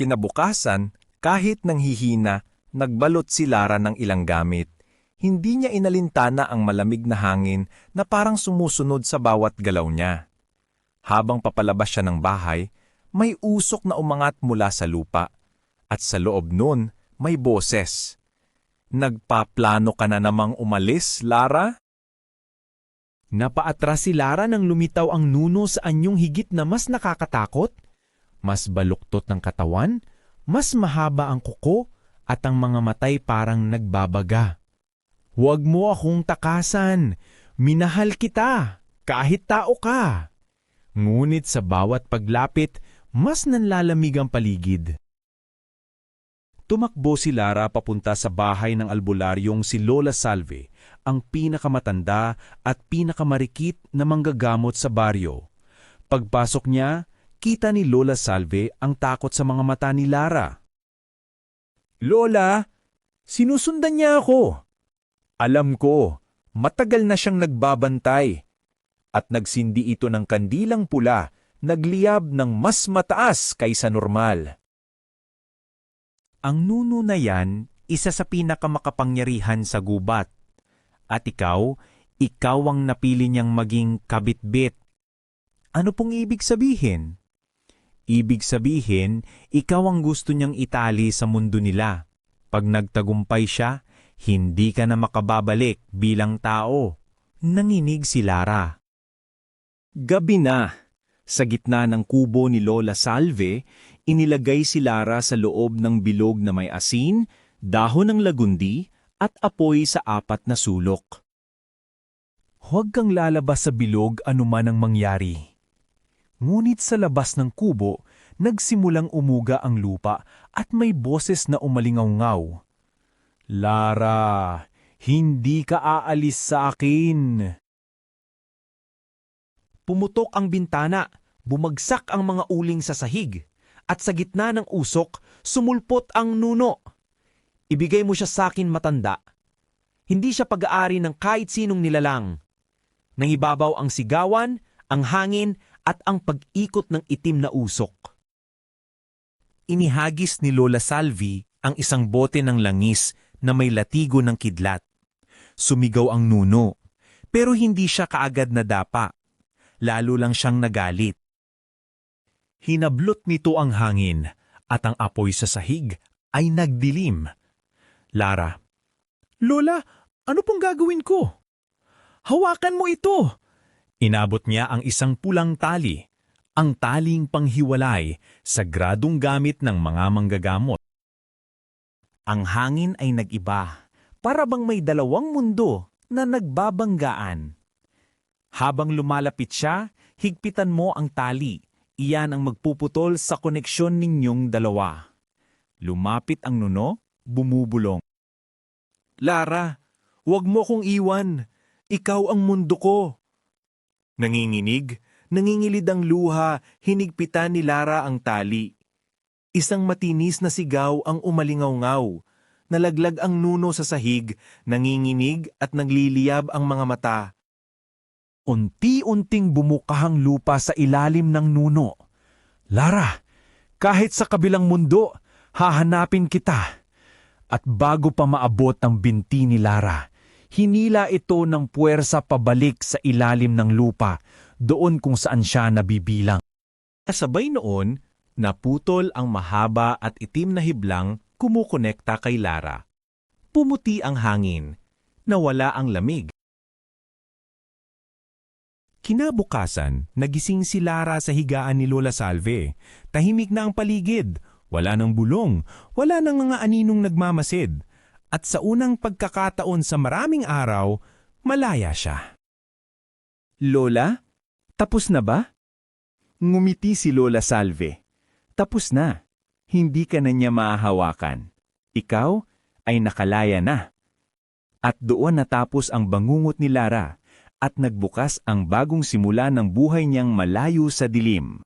Kinabukasan, kahit nanghihina, nagbalot si Lara ng ilang gamit. Hindi niya inalintana ang malamig na hangin na parang sumusunod sa bawat galaw niya. Habang papalabas siya ng bahay, may usok na umangat mula sa lupa. At sa loob nun, may boses. Nagpaplano ka na namang umalis, Lara? Napaatras si Lara nang lumitaw ang nuno sa anyong higit na mas nakakatakot, mas baluktot ng katawan, mas mahaba ang kuko, at ang mga matay parang nagbabaga. Huwag mo akong takasan, minahal kita, kahit tao ka. Ngunit sa bawat paglapit, mas nanlalamig ang paligid. Tumakbo si Lara papunta sa bahay ng albularyong si Lola Salve, ang pinakamatanda at pinakamarikit na manggagamot sa baryo. Pagpasok niya, kita ni Lola Salve ang takot sa mga mata ni Lara. Lola, sinusundan niya ako. Alam ko, matagal na siyang nagbabantay. At nagsindi ito ng kandilang pula, nagliyab ng mas mataas kaysa normal. Ang nuno na yan, isa sa pinakamakapangyarihan sa gubat. At ikaw, ikaw ang napili niyang maging kabitbit. Ano pong ibig sabihin? Ibig sabihin, ikaw ang gusto niyang itali sa mundo nila. Pag nagtagumpay siya, hindi ka na makababalik bilang tao. Nanginig si Lara. Gabi na. Sa gitna ng kubo ni Lola Salve, inilagay si Lara sa loob ng bilog na may asin, dahon ng lagundi, at apoy sa apat na sulok. Huwag kang lalabas sa bilog anuman ang mangyari. Ngunit sa labas ng kubo, nagsimulang umuga ang lupa at may boses na umalingaw-ngaw. Lara, hindi ka aalis sa akin. Pumutok ang bintana, bumagsak ang mga uling sa sahig, at sa gitna ng usok, sumulpot ang nuno. Ibigay mo siya sa akin matanda. Hindi siya pag-aari ng kahit sinong nilalang. Nangibabaw ang sigawan, ang hangin, at ang pag-ikot ng itim na usok. Inihagis ni Lola Salvi ang isang bote ng langis na may latigo ng kidlat. Sumigaw ang nuno, pero hindi siya kaagad na dapa lalo lang siyang nagalit. Hinablot nito ang hangin at ang apoy sa sahig ay nagdilim. Lara, Lola, ano pong gagawin ko? Hawakan mo ito! Inabot niya ang isang pulang tali, ang taling panghiwalay, sagradong gamit ng mga manggagamot. Ang hangin ay nag-iba, para bang may dalawang mundo na nagbabanggaan. Habang lumalapit siya, higpitan mo ang tali. Iyan ang magpuputol sa koneksyon ninyong dalawa. Lumapit ang nuno, bumubulong. Lara, huwag mo kong iwan. Ikaw ang mundo ko. Nanginginig, nangingilid ang luha, hinigpitan ni Lara ang tali. Isang matinis na sigaw ang umalingaw-ngaw. Nalaglag ang nuno sa sahig, nanginginig at nagliliyab ang mga mata. Unti-unting bumukahang lupa sa ilalim ng nuno. Lara, kahit sa kabilang mundo, hahanapin kita. At bago pa maabot ang binti ni Lara, hinila ito ng puwersa pabalik sa ilalim ng lupa, doon kung saan siya nabibilang. Kasabay noon, naputol ang mahaba at itim na hiblang kumukonekta kay Lara. Pumuti ang hangin, nawala ang lamig. Kinabukasan, nagising si Lara sa higaan ni Lola Salve. Tahimik na ang paligid. Wala nang bulong. Wala nang mga aninong nagmamasid. At sa unang pagkakataon sa maraming araw, malaya siya. Lola, tapos na ba? Ngumiti si Lola Salve. Tapos na. Hindi ka na niya mahahawakan. Ikaw ay nakalaya na. At doon natapos ang bangungot ni Lara at nagbukas ang bagong simula ng buhay niyang malayo sa dilim.